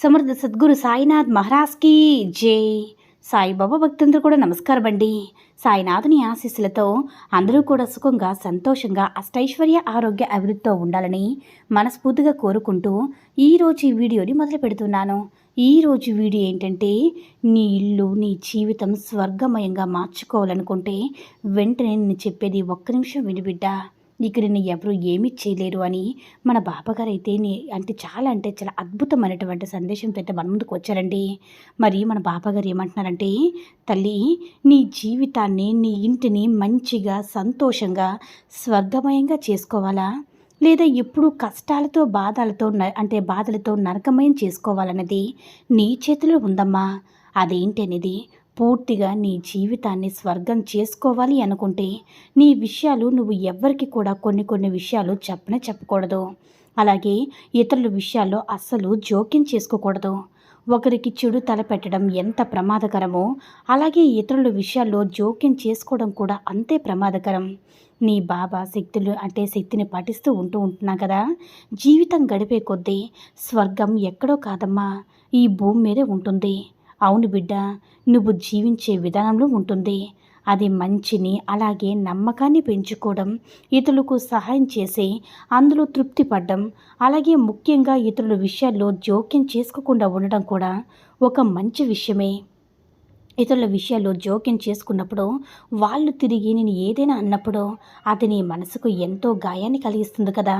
Samarth Sadguru Sainath మహారాజ్కి జై. సాయిబాబా భక్తులందరూ కూడా నమస్కారం అండి. సాయినాథుని ఆశీస్సులతో అందరూ కూడా సుఖంగా సంతోషంగా అష్టైశ్వర్య ఆరోగ్య అభివృద్ధితో ఉండాలని మనస్ఫూర్తిగా కోరుకుంటూ ఈరోజు ఈ వీడియోని మొదలు పెడుతున్నాను. ఈరోజు వీడియో ఏంటంటే నీ ఇల్లు నీ జీవితం స్వర్గమయంగా మార్చుకోవాలనుకుంటే వెంటనే నేను చెప్పేది ఒక్క నిమిషం వినిబిడ్డా ఇక్కడ ఎవరు ఏమీ చేయలేరు అని మన బాబాగారు అయితే అంటే చాలా అంటే చాలా అద్భుతమైనటువంటి సందేశంతో అయితే మన ముందుకు వచ్చారండి. మరి మన బాబాగారు ఏమంటున్నారంటే తల్లి నీ జీవితాన్ని నీ ఇంటిని మంచిగా సంతోషంగా స్వర్గమయంగా చేసుకోవాలా? లేదా ఎప్పుడు కష్టాలతో బాధలతో అంటే బాధలతో నరకమయం చేసుకోవాలన్నది నీ చేతిలో ఉందమ్మా. అదేంటి అనేది పూర్తిగా నీ జీవితాన్ని స్వర్గం చేసుకోవాలి అనుకుంటే నీ విషయాలు నువ్వు ఎవ్వరికి కూడా కొన్ని కొన్ని విషయాలు చెప్పనే చెప్పకూడదు. అలాగే ఇతరుల విషయాల్లో అస్సలు జోక్యం చేసుకోకూడదు. ఒకరికి చెడు తలపెట్టడం ఎంత ప్రమాదకరమో అలాగే ఇతరుల విషయాల్లో జోక్యం చేసుకోవడం కూడా అంతే ప్రమాదకరం. నీ బాబా శక్తులు అంటే శక్తిని పాటిస్తూ ఉంటూ ఉంటున్నా కదా. జీవితం గడిపే కొద్దీ స్వర్గం ఎక్కడో కాదమ్మా ఈ భూమి మీదే ఉంటుంది. అవును బిడ్డ నువ్వు జీవించే విధానంలో ఉంటుంది. అది మంచిని అలాగే నమ్మకాన్ని పెంచుకోవడం ఇతరులకు సహాయం చేసి అందులో తృప్తి పడడం అలాగే ముఖ్యంగా ఇతరుల విషయాల్లో జోక్యం చేసుకోకుండా ఉండడం కూడా ఒక మంచి విషయమే. ఇతరుల విషయాల్లో జోక్యం చేసుకున్నప్పుడు వాళ్ళు తిరిగి నేను ఏదైనా అన్నప్పుడు అది నీ మనసుకు ఎంతో గాయాన్ని కలిగిస్తుంది కదా.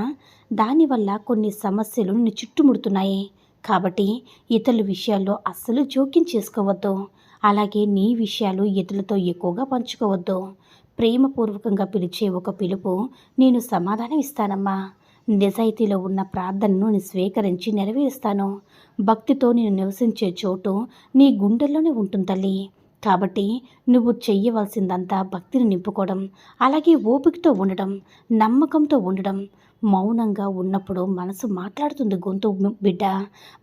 దానివల్ల కొన్ని సమస్యలు నిన్ను చుట్టుముడుతున్నాయి. కాబట్టి ఇతరుల విషయాల్లో అస్సలు జోక్యం చేసుకోవద్దు. అలాగే నీ విషయాలు ఇతరులతో ఎక్కువగా పంచుకోవద్దు. ప్రేమపూర్వకంగా పిలిచే ఒక పిలుపు నేను సమాధానం ఇస్తానమ్మా. నిజాయితీలో ఉన్న ప్రార్థనను నేను స్వీకరించి నెరవేరుస్తాను. భక్తితో నేను నివసించే చోటు నీ గుండెల్లోనే ఉంటుంది తల్లి. కాబట్టి నువ్వు చెయ్యవలసిందంతా భక్తిని నింపుకోవడం అలాగే ఓపికతో ఉండడం నమ్మకంతో ఉండడం మౌనంగా ఉన్నప్పుడు మనసు మాట్లాడుతుంది గొంతు బిడ్డ.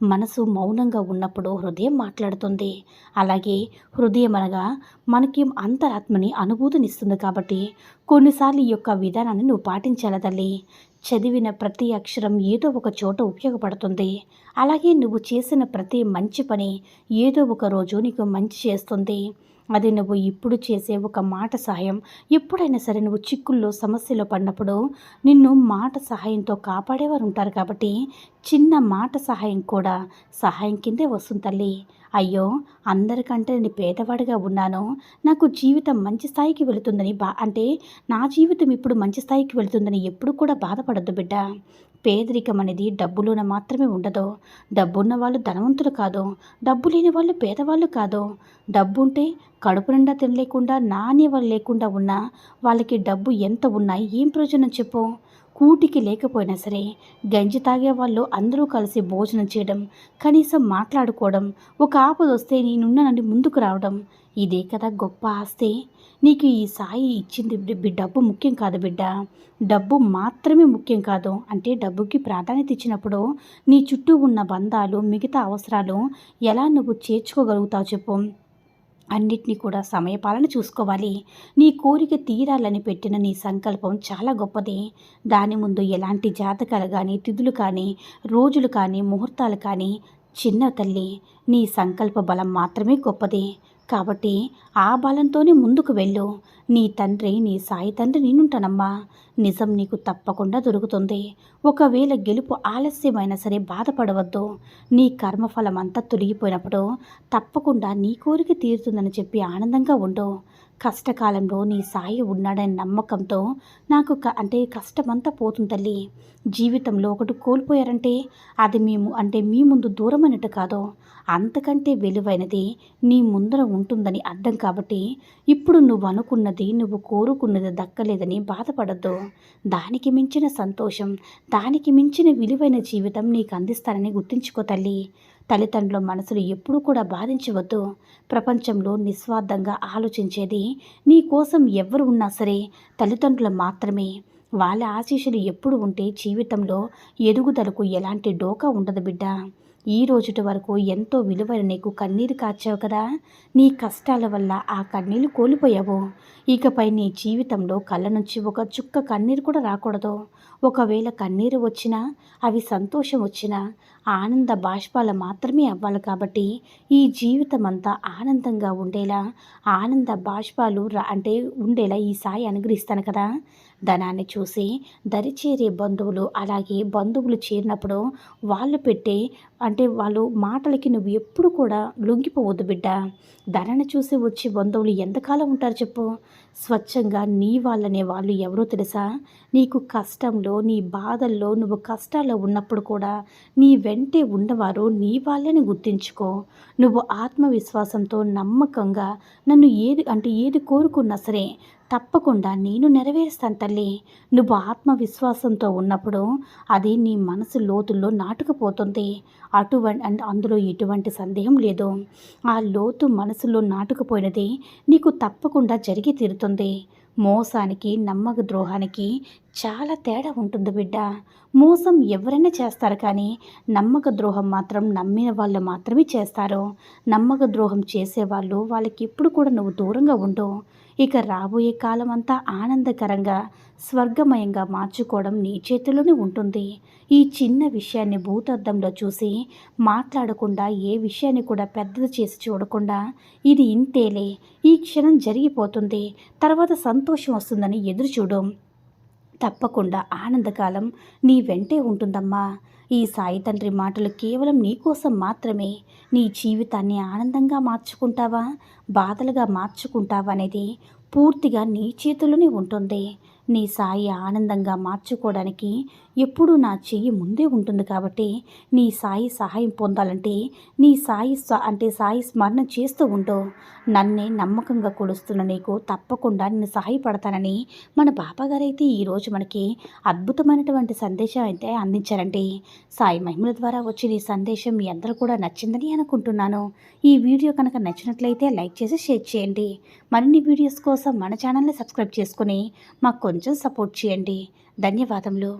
మనసు మౌనంగా ఉన్నప్పుడు హృదయం మాట్లాడుతుంది. అలాగే హృదయం అనగా మనకి అంతరాత్మని అనుభూతినిస్తుంది కాబట్టి కొన్నిసార్లు ఈ యొక్క విధానాన్ని నువ్వు పాటించాలి తల్లి? చదివిన ప్రతి అక్షరం ఏదో ఒక చోట ఉపయోగపడుతుంది. అలాగే నువ్వు చేసిన ప్రతి మంచి పని ఏదో ఒక రోజు నీకు మంచి చేస్తుంది. అది నువ్వు ఇప్పుడు చేసే ఒక మాట సహాయం. ఎప్పుడైనా సరే నువ్వు చిక్కుల్లో సమస్యలో పడినప్పుడు నిన్ను మాట సహాయంతో కాపాడేవారు ఉంటారు కాబట్టి చిన్న మాట సహాయం కూడా సహాయం కిందే వస్తుంది తల్లి. అయ్యో అందరికంటే నేను పేదవాడిగా ఉన్నాను. నాకు జీవితం మంచి స్థాయికి వెళుతుందని బా అంటే నా జీవితం ఇప్పుడు మంచి స్థాయికి వెళుతుందని ఎప్పుడు కూడా బాధపడద్దు బిడ్డ. పేదరికం అనేది డబ్బులోన మాత్రమే ఉండదు. డబ్బున్న వాళ్ళు ధనవంతులు కాదు. డబ్బు లేని వాళ్ళు పేదవాళ్ళు కాదు. డబ్బు ఉంటే కడుపు నిండా తినలేకుండా నాణ్య వాళ్ళు లేకుండా ఉన్నా వాళ్ళకి డబ్బు ఎంత ఉన్నా ఏం ప్రయోజనం చెప్పు? కూటికి లేకపోయినా సరే గంజి తాగే వాళ్ళు అందరూ కలిసి భోజనం చేయడం కనీసం మాట్లాడుకోవడం ఒక ఆపద వస్తే నేనున్నానని ముందుకు రావడం ఇదే కదా గొప్ప ఆస్తి. నీకు ఈ సాయి ఇచ్చింది డబ్బు ముఖ్యం కాదు బిడ్డ. డబ్బు మాత్రమే ముఖ్యం కాదు. అంటే డబ్బుకి ప్రాధాన్యత ఇచ్చినప్పుడు నీ చుట్టూ ఉన్న బంధాలు మిగతా అవసరాలు ఎలా నువ్వు చేర్చుకోగలుగుతావు చెప్పు. అన్నిటినీ కూడా సమయపాలన చూసుకోవాలి. నీ కోరిక తీరాలని పెట్టిన నీ సంకల్పం చాలా గొప్పది. దాని ముందు ఎలాంటి జాతకాలు కానీ తిథులు కానీ రోజులు కానీ ముహూర్తాలు కానీ చిన్న తల్లి. నీ సంకల్ప బలం మాత్రమే గొప్పది. కాబట్టి ఆ బలంతోనే ముందుకు వెళ్ళు. నీ తండ్రి నీ సాయి తండ్రి నేనుంటానమ్మా నిజం నీకు తప్పకుండా దొరుకుతుంది. ఒకవేళ గెలుపు ఆలస్యమైనా సరే బాధపడవద్దు. నీ కర్మఫలం అంతా తొలగిపోయినప్పుడు తప్పకుండా నీ కోరిక తీరుతుందని చెప్పి ఆనందంగా ఉండు. కష్టకాలంలో నీ సాయి ఉన్నాడని నమ్మకంతో నాకు క- అంటే కష్టమంతా పోతుంది తల్లి. జీవితంలో ఒకటి కోల్పోయారంటే అది మేము అంటే మీ ముందు దూరమైనట్టు కాదు. అంతకంటే విలువైనది నీ ముందర ఉంటుందని అర్థం కాబట్టి ఇప్పుడు నువ్వు అనుకున్నది నువ్వు కోరుకున్నది దక్కలేదని బాధపడద్దు. దానికి మించిన సంతోషం దానికి మించిన విలువైన జీవితం నీకు అందిస్తానని గుర్తుంచుకో తల్లి. తల్లిదండ్రుల మనసులు ఎప్పుడూ కూడా బాధించవద్దు. ప్రపంచంలో నిస్వార్థంగా ఆలోచించేది నీ కోసం ఎవరు ఉన్నా సరే తల్లిదండ్రులు మాత్రమే. వాళ్ళ ఆశీస్సులు ఎప్పుడు ఉంటే జీవితంలో ఎదుగుదలకు ఎలాంటి డోకా ఉండదు బిడ్డ. ఈ రోజుటి వరకు ఎంతో విలువైన నీకు కన్నీరు కాచావు కదా. నీ కష్టాల వల్ల ఆ కన్నీళ్ళు కోల్పోయావు. ఇకపై నీ జీవితంలో కళ్ళ నుంచి ఒక చుక్క కన్నీరు కూడా రాకూడదు. ఒకవేళ కన్నీరు వచ్చినా అవి సంతోషం వచ్చినా ఆనంద బాష్పాలు మాత్రమే అవ్వాలి కాబట్టి ఈ జీవితం అంతా ఆనందంగా ఉండేలా ఆనంద బాష్పాలు రా అంటే ఉండేలా ఈ సాయి అనుగ్రహిస్తాను కదా. ధనాన్ని చూసి దరిచేరే బంధువులు అలాగే బంధువులు చేరినప్పుడు వాళ్ళు పెట్టే అంటే వాళ్ళు మాటలకి నువ్వు ఎప్పుడు కూడా లొంగిపోవద్దు బిడ్డ. ధనాన్ని చూసి వచ్చే బంధువులు ఎంతకాలం ఉంటారు చెప్పు? స్వచ్ఛంగా నీ వాళ్ళనే వాళ్ళు ఎవరో తెలుసా? నీకు కష్టంలో నీ బాధల్లో నువ్వు కష్టాల్లో ఉన్నప్పుడు కూడా నీ వెంటే ఉన్నవారు నీ వాళ్ళని గుర్తించుకో. నువ్వు ఆత్మవిశ్వాసంతో నమ్మకంగా నన్ను ఏది అంటే ఏది కోరుకున్నా సరే తప్పకుండా నేను నెరవేరుస్తాను తల్లి. నువ్వు ఆత్మవిశ్వాసంతో ఉన్నప్పుడు అది నీ మనసు లోతుల్లో నాటుకుపోతుంది. అటువంటి అందులో ఎటువంటి సందేహం లేదు. ఆ లోతు మనసులో నాటుకుపోయినది నీకు తప్పకుండా జరిగి తీరుతుంది. మోసానికి నమ్మక ద్రోహానికి చాలా తేడా ఉంటుంది బిడ్డ. మోసం ఎవరైనా చేస్తారు కానీ నమ్మక ద్రోహం మాత్రం నమ్మిన వాళ్ళు మాత్రమే చేస్తారు. నమ్మక ద్రోహం చేసేవాళ్ళు వాళ్ళకి ఎప్పుడు కూడా నువ్వు దూరంగా ఉండవు ఇక రాబోయే కాలం అంతా ఆనందకరంగా స్వర్గమయంగా మార్చుకోవడం నీ చేతిలోనే ఉంటుంది. ఈ చిన్న విషయాన్ని భూతద్దంలో చూసి మాట్లాడకుండా ఏ విషయాన్ని కూడా పెద్దది చేసి చూడకుండా ఇది ఇంతేలే ఈ క్షణం జరిగిపోతుంది తర్వాత సంతోషం వస్తుందని ఎదురు చూడు తప్పకుండా ఆనందకాలం నీ వెంటే ఉంటుందమ్మా. ఈ సాయి తండ్రి మాటలు కేవలం నీకోసం మాత్రమే. నీ జీవితాన్ని ఆనందంగా మార్చుకుంటావా? బాధలుగా మార్చుకుంటావా అనేది పూర్తిగా నీ చేతుల్లోనే ఉంటుంది. నీ సాయి ఆనందంగా మార్చుకోవడానికి ఎప్పుడూ నా చెయ్యి ముందే ఉంటుంది కాబట్టి నీ సాయి సహాయం పొందాలంటే నీ సాయి అంటే సాయి స్మరణ చేస్తూ ఉంటూ నన్నే నమ్మకంగా కొలుస్తున్న నీకు తప్పకుండా నేను సహాయపడతానని మన బాబాగారు అయితే ఈరోజు మనకి అద్భుతమైనటువంటి సందేశం అయితే అందించారండి. సాయి మహిమల ద్వారా వచ్చిన ఈ సందేశం మీ అందరూ కూడా నచ్చిందని అనుకుంటున్నాను. ఈ వీడియో కనుక నచ్చినట్లయితే లైక్ చేసి షేర్ చేయండి. మరిన్ని వీడియోస్ కోసం మన ఛానల్ని సబ్స్క్రైబ్ చేసుకుని మాకు కొంచెం సపోర్ట్ చేయండి. ధన్యవాదములు.